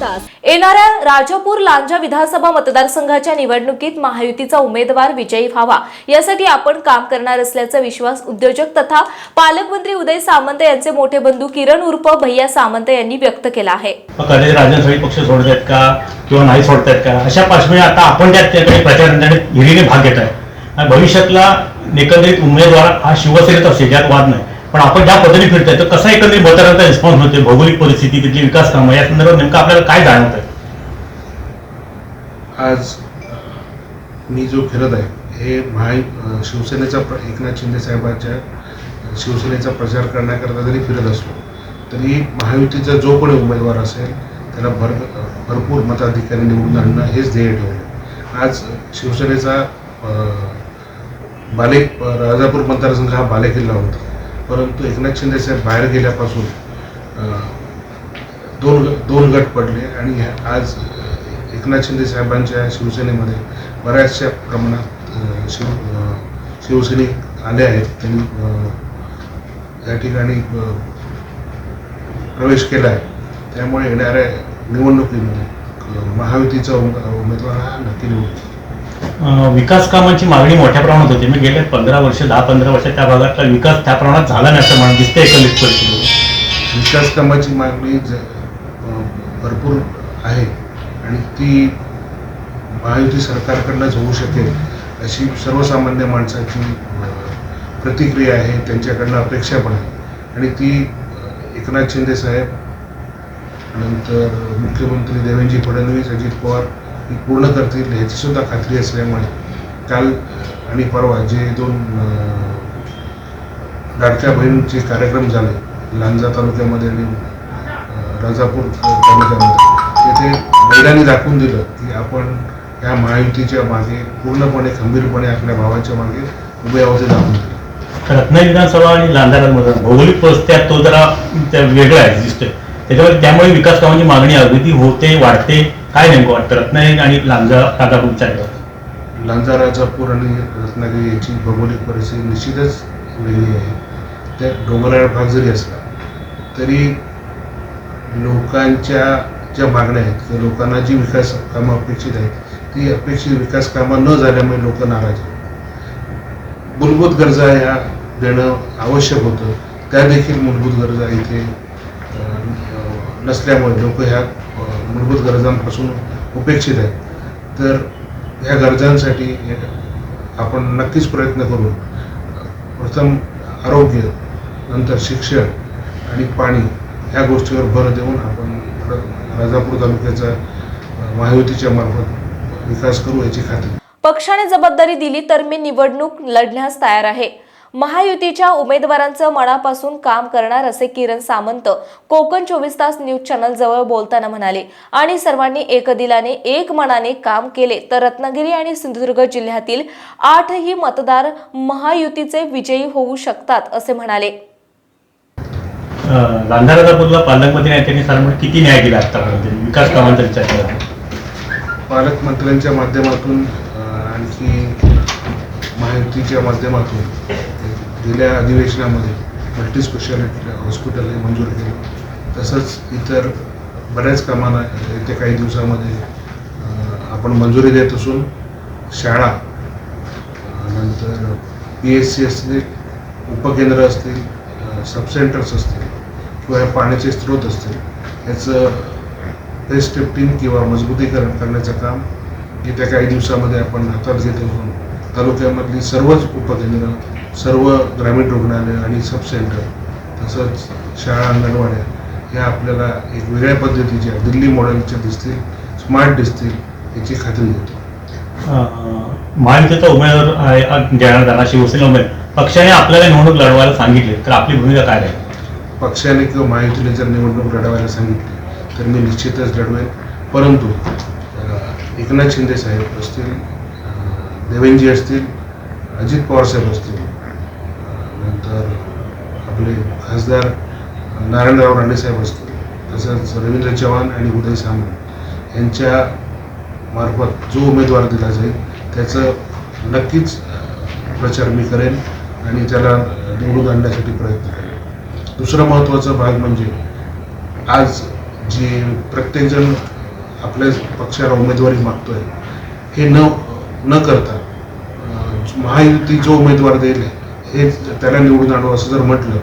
तास येणाऱ्या राजापूर लांजा विधानसभा मतदारसंघाच्या निवडणुकीत महायुतीचा उमेदवार विजयी व्हावा यासाठी आपण काम करणार असल्याचा विश्वास उद्योजक तथा पालकमंत्री उदय सामंत यांचे मोठे बंधू किरण उर्फ भैया सामंत यांनी व्यक्त केला आहे. मग कधी राजन पक्ष सोडतायत का किंवा नाही सोडतायत का? अशा पार्श्वभूमी आता आपण त्यात त्याकडे प्रचार हिरीने भाग घेत आहे. भविष्यातला एकंदरीत उमेदवार हा शिवसेनेत असेल यात वाद नाही. पण आपण ज्या पद्धतीने फिरतोय तर कसा एकंदरीत मतदारांचा रिस्पॉन्स होते भौगोलिक परिस्थिती तिथली विकास कामं या संदर्भात नेमकं आपल्याला काय जाणवत आहे आज मी जो फिरत आहे हे महा शिवसेनेचा एकनाथ शिंदे साहेबांच्या शिवसेनेचा प्रचार करण्याकरता जरी फिरत असलो तरी महायुतीचा जो कोणी उमेदवार असेल त्याला भर भरपूर मताधिकारी निवडून आणणं हेच ध्येय ठेवलं आज शिवसेनेचा बाले राजापूर मतदारसंघ हा बालेकिल्ला होता. परंतु एकनाथ शिंदे साहेब बाहेर गेल्यापासून दोन दोन गट पडले आणि आज एकनाथ शिंदे साहेबांच्या शिवसेनेमध्ये बऱ्याचशा प्रमाणात शिव शिवसैनिक आले आहेत. त्यांनी या ठिकाणी प्रवेश केला आहे त्यामुळे येणाऱ्या निवडणुकीमध्ये महायुतीचा उमेदवार हा नक्की निवडतो विकास कामांची मागणी मोठ्या प्रमाणात होती. मी गेल्या पंधरा वर्ष दहा पंधरा वर्ष त्या भागातला विकास त्या प्रमाणात झाला नाही असं म्हणून दिसते एकंदरीत परिस्थिती विकास कामाची मागणी ज भरपूर आहे आणि ती महायुती सरकारकडनंच होऊ शकेल अशी सर्वसामान्य माणसाची प्रतिक्रिया आहे त्यांच्याकडनं अपेक्षा पण आहे. आणि ती एकनाथ शिंदे साहेब नंतर मुख्यमंत्री देवेंद्रजी फडणवीस अजित पवार पूर्ण करतील ह्याची सुद्धा खात्री असल्यामुळे काल आणि परवा जे दोन लाडक्या बहिणींचे कार्यक्रम झाले लांजा तालुक्यामध्ये आणि राजापूर तालुक्यामध्ये तेथे महिलांनी दाखवून दिलं की आपण या महायुतीच्या मागे पूर्णपणे खंबीरपणे आपल्या भावाच्या मागे उभे आहोत दाखवून दिलं. रत्नागिरी विधानसभा आणि लांधारामध्ये भौगोलिक परिस्थिती तो जरा वेगळा आहे दिसतोय. त्याच्यामुळे त्यामुळे विकास कामांची मागणी अगदी होते वाढते. काय नेमकं वाटतं? रत्नागिरी आणि लांजा राजापूरच्या ह्याच्यावर? लांजा राजापूर आणि रत्नागिरी याची भौगोलिक परिस्थिती निश्चितच वेगळी आहे. त्या डोंगराळ भाग जरी असला तरी लोकांच्या ज्या मागण्या आहेत किंवा लोकांना जी विकास कामं अपेक्षित आहेत ती अपेक्षित विकास कामं न झाल्यामुळे लोक नाराज आहेत. मूलभूत गरजा ह्या देणं आवश्यक होतं. त्या देखील मूलभूत गरजा इथे नसल्यामुळे लोक ह्या मूलभूत गरजांपासून उपेक्षित आहेत तर ह्या गरजांसाठी आपण नक्कीच प्रयत्न करू. प्रथम आरोग्य नंतर शिक्षण आणि पाणी ह्या गोष्टीवर भर देऊन आपण राजापूर तालुक्याचा महायुतीच्या मार्फत विकास करू याची खात्री. पक्षाने जबाबदारी दिली तर मी निवडणूक लढण्यास तयार आहे. महायुतीच्या उमेदवारांचं मनापासून काम करणार असे किरण सामंत कोकण चोवीस तास न्यूज चॅनल जवळ बोलताना म्हणाले आणि सर्वांनी एकदिलाने एक मनाने काम केले तर रत्नागिरी आणि सिंधुदुर्ग जिल्ह्यातील आठही मतदार महायुतीचे विजयी होऊ शकतात असे म्हणाले पालकमंत्री साधारण किती न्याय दिला आतापर्यंत विकास कामांचा विचार केला तर? पालकमंत्र्यांच्या माध्यमातून आणखी महायुतीच्या माध्यमातून गेल्या अधिवेशनामध्ये मल्टी स्पेशालिटी हॉस्पिटल हे मंजूर केलं. तसंच इतर बऱ्याच कामांना येत्या काही दिवसामध्ये आपण मंजुरी देत असून शाळा नंतर पी एस सी असतील उपकेंद्र असतील सबसेंटर्स असतील किंवा पाण्याचे स्रोत असतील याचं फेस टिफ्टिंग किंवा मजबूतीकरण करण्याचं काम येत्या काही दिवसामध्ये आपण हातात घेत असून तालुक्यामधली सर्वच उपकेंद्र सर्व ग्रामीण रुग्णालय आणि सब सेंटर तसंच शाळा अंगणवाड्या ह्या आपल्याला एक वेगळ्या पद्धतीच्या दिल्ली मॉडेलच्या दिसतील स्मार्ट दिसतील याची खात्री देतो. महायुतीचा उमेदवार आहे, देण्यात आला शिवसेना उमेदवार पक्षाने आपल्याला निवडणूक लढवायला सांगितले तर आपली भूमिका काय राहील पक्षाने किंवा महायुतीने जर निवडणूक लढवायला सांगितली तर मी निश्चितच लढवेन. परंतु एकनाथ शिंदे साहेब असतील देवेंजी असतील अजित पवार साहेब असतील आपले खासदार नारायणराव रांडेसाहेब असतील तसंच रवींद्र चव्हाण आणि उदय सामंत यांच्या मार्फत जो उमेदवार दिला जाईल त्याचं नक्कीच प्रचार मी करेन आणि त्याला निवडून आणण्यासाठी प्रयत्न करेन. दुसरा महत्त्वाचा भाग म्हणजे आज जे प्रत्येकजण आपल्या पक्षाला उमेदवारी मागतोय हे न न करता महायुती जो उमेदवार देईल हे त्याला निवडून आणू असं जर म्हटलं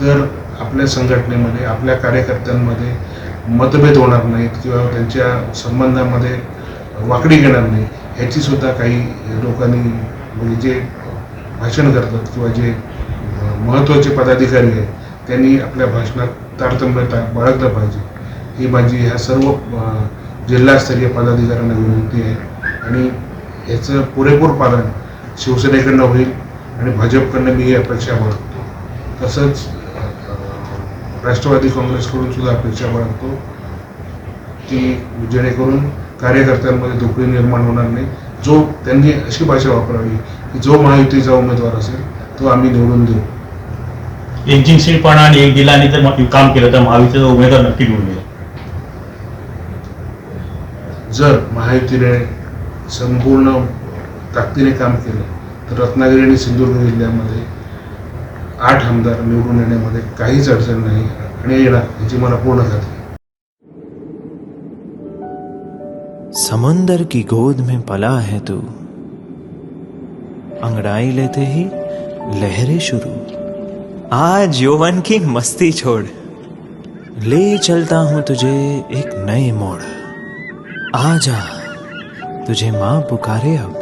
तर आपल्या संघटनेमध्ये आपल्या कार्यकर्त्यांमध्ये मतभेद होणार नाहीत किंवा त्यांच्या संबंधामध्ये वाकडी घेणार नाही. ह्याची सुद्धा काही लोकांनी म्हणजे जे भाषण करतात किंवा जे महत्त्वाचे पदाधिकारी आहेत त्यांनी आपल्या भाषणात तारतम्यता बाळगलं पाहिजे. ही माझी ह्या सर्व जिल्हास्तरीय पदाधिकाऱ्यांना विनंती आहे. आणि याचं पुरेपूर पालन शिवसेनेकडनं होईल आणि भाजपकडनं मी ही अपेक्षा बाळगतो. तसंच राष्ट्रवादी काँग्रेसकडून सुद्धा अपेक्षा बाळगतो की जेणेकरून कार्यकर्त्यांमध्ये दुखडी निर्माण होणार नाही. जो त्यांनी अशी भाषा वापरावी की जो महायुतीचा उमेदवार असेल तो आम्ही निवडून देऊ. एक जिंकशीलपणा आणि एक दिलाने जर मग काम केलं तर महावितीचा उमेदवार नक्की निवडून येईल. जर महायुतीने संपूर्ण ताकदीने काम केलं रत्नागिरी आणि सिंधुदुर्ग जिल्ह्यामध्ये आठ आमदार निवडून येण्यामध्ये काहीच अडचण नाही आणि येणार, याची मला पूर्ण खात्री. समुंदर की गोद में पला है तू। अंगड़ाई लेते ही लहरें शुरू। आज यौवन की मस्ती छोड़। ले चलता हूँ तुझे एक नए मोड़। आ जा, तुझे माँ पुकारे अब।